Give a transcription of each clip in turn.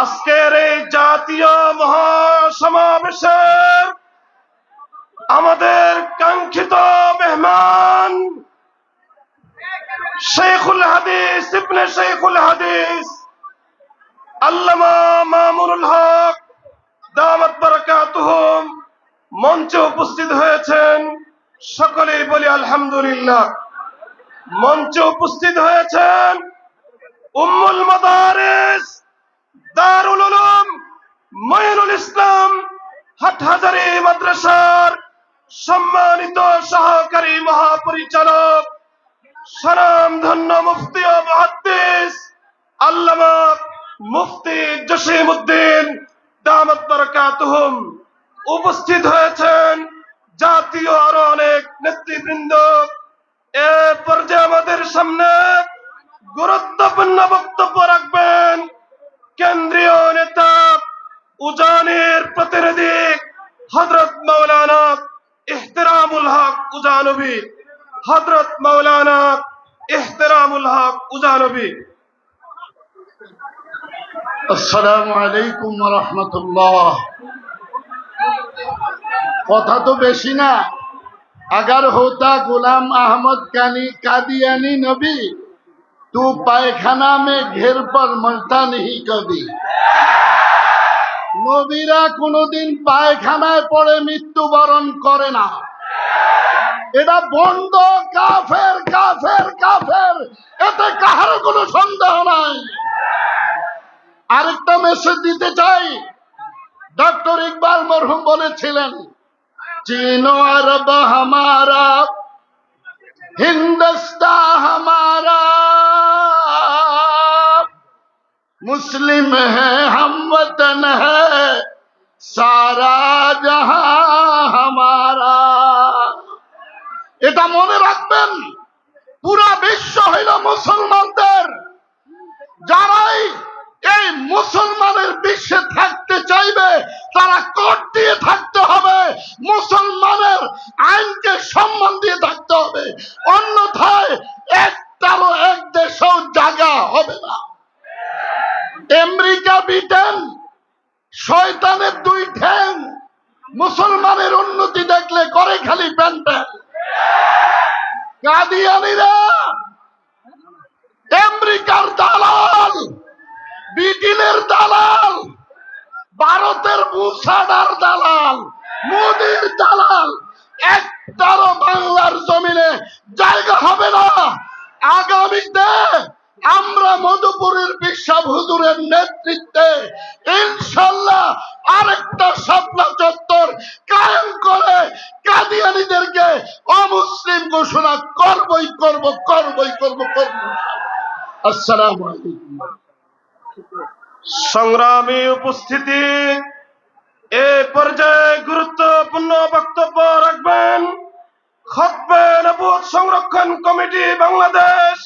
আজকের এই জাতীয় মহাসমাবেশের আমাদের কাঙ্ক্ষিত মেহমান শেখুল হাদিস, ইবনে শেখুল হাদিস, আল্লামা মামুনুল হক, দামাত বারাকাতুহুম মঞ্চে উপস্থিত হয়েছেন সকলেই বলি আলহামদুলিল্লাহ। মঞ্চে উপস্থিত হয়েছেন উম্মুল মাদারিস দারুল উলুম মঈনুল ইসলাম হাটহাজারী মাদ্রাসার সম্মানিত সহকারী মহাপরিচালক সনাম ধন্য মুফতি ও মুহাদ্দিস আল্লামা মুফতি জসিম উদ্দিন দামত বরকাতুহুম উপস্থিত হয়েছেন জাতীয় আরও অনেক নেতৃবৃন্দ। এ পর্যায়ে আমাদের সামনে গুরুত্বপূর্ণ বক্তব্য রাখবেন উজানের প্রতিনিধি হজরত মৌলানা ইহতেরামুল হক উজানবী হজরত মৌলানা ইহতেরামুল হক উজানবী আসসালামু আলাইকুম রহমতুল্লাহ কথা তো বেশি না अगर होता गुलाम अहमद कानी कादियानी नबी तू पायखाना में घेर पर मरता नहीं कभी নবীরা কোনোদিন পায়খানায় পড়ে মৃত্যুবরণ করে না এটা বন্ধ কাফের কাফের কাফের এতে কাহার কোনো সন্দেহ নাই আরেকটা মেসেজ দিতে চাই ডক্টর ইকবাল মরহুম বলেছিলেন চীনো আরব হামারা হিন্দুস্তা হামারা মুসলিম হ্যাঁ हम वतन है সারা হামারা এটা মনে রাখবেন, পুরা বিশ্ব হইল মুসলমানদের। যারাই এই মুসলমানের বিশ্বে থাকতে চাইবে, তারা কোর্ট দিয়ে থাকতে হবে, মুসলমানের আইনকে সম্মান দিয়ে থাকতে হবে। অন্যথায় একটারও এক দেশেও জায়গা হবে না আমেরিকা ব্রিটেন শয়তানের দুই ঠ্যাং মুসলমানের উন্নতি দেখলে করে খালি কাদিয়ানিরা, আমেরিকার দালাল, ব্রিটেনের দালাল, ভারতের মুসাডার দালাল, মোদির দালাল, একটারও বাংলার জমিনে জায়গা হবে না। আগামীতে আমরা মধুপুরের বিশ্বাব হুজুরের নেতৃত্বে ইনশাল্লাহ চত্বর কায়েম করে কাদিয়ানিদেরকে অমুসলিম ঘোষণা করবই, করব করবই, করব করব। সংগ্রামী উপস্থিতি, এ পর্যায়ে গুরুত্বপূর্ণ বক্তব্য রাখবেন খতবে নবুয়ত সংরক্ষণ কমিটি বাংলাদেশ,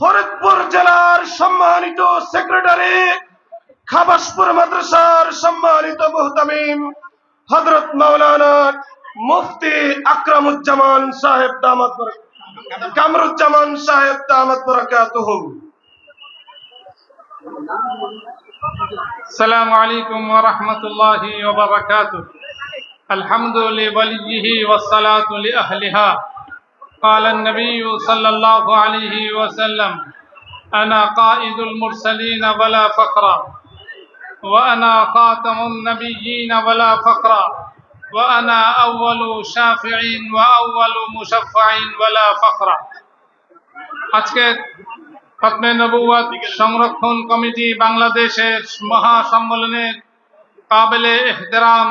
ফরিদপুর জেলার সম্মানিত সেক্রেটারি খাবাসপুর মাদ্রাসার সম্মানিত মুহতামিম হযরত মাওলানা মুফতি আকরামুজ্জামান সাহেব দামাত বরক- কামরুজ্জামান সাহেব দামাত বরাকাতুহুম السلام عليكم ورحمة الله وبركاته الحمد لوليه والصلاة لأهلها قال النبي صلى الله عليه وسلم أنا قائد المرسلين ولا فقرا وأنا خاتم النبيين ولا فقرا وأنا أول شافع وأول مشفع ولا فقرا আজকের খতমে নবুয়াত সংরক্ষণ কমিটি বাংলাদেশের মহাসম্মেলনের কাবেলে এহতেরাম